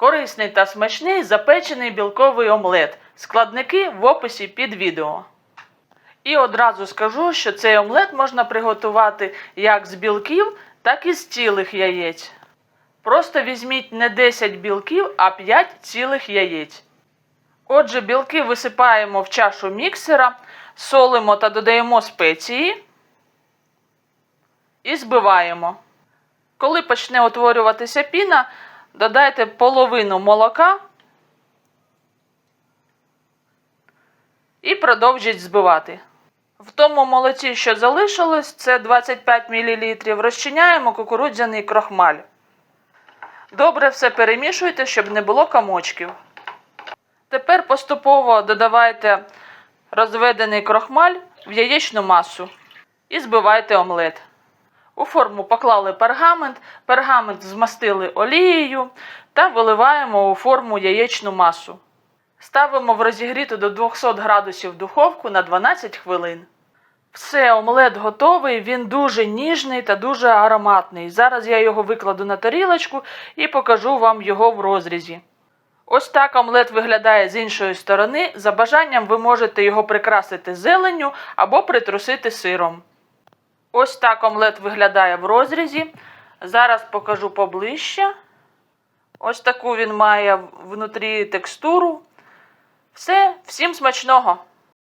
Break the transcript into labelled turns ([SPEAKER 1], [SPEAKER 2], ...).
[SPEAKER 1] Корисний та смачний запечений білковий омлет. Складники в описі під відео. І одразу скажу, що цей омлет можна приготувати як з білків, так і з цілих яєць. Просто візьміть не 10 білків, а 5 цілих яєць. Отже, білки висипаємо в чашу міксера, солимо та додаємо спеції і збиваємо. Коли почне утворюватися піна, додайте половину молока і продовжіть збивати. В тому молоці, що залишилось, це 25 мл, розчиняємо кукурудзяний крохмаль. Добре все перемішуйте, щоб не було комочків. Тепер поступово додавайте розведений крохмаль в яєчну масу і збивайте омлет. У форму поклали пергамент, пергамент змастили олією та виливаємо у форму яєчну масу. Ставимо в розігріту до 200 градусів духовку на 12 хвилин. Все, омлет готовий, він дуже ніжний та дуже ароматний. Зараз я його викладу на тарілочку і покажу вам його в розрізі. Ось так омлет виглядає з іншої сторони. За бажанням ви можете його прикрасити зеленню або притрусити сиром. Ось так омлет виглядає в розрізі. Зараз покажу поближче. Ось таку він має внутрі текстуру. Все, всім смачного!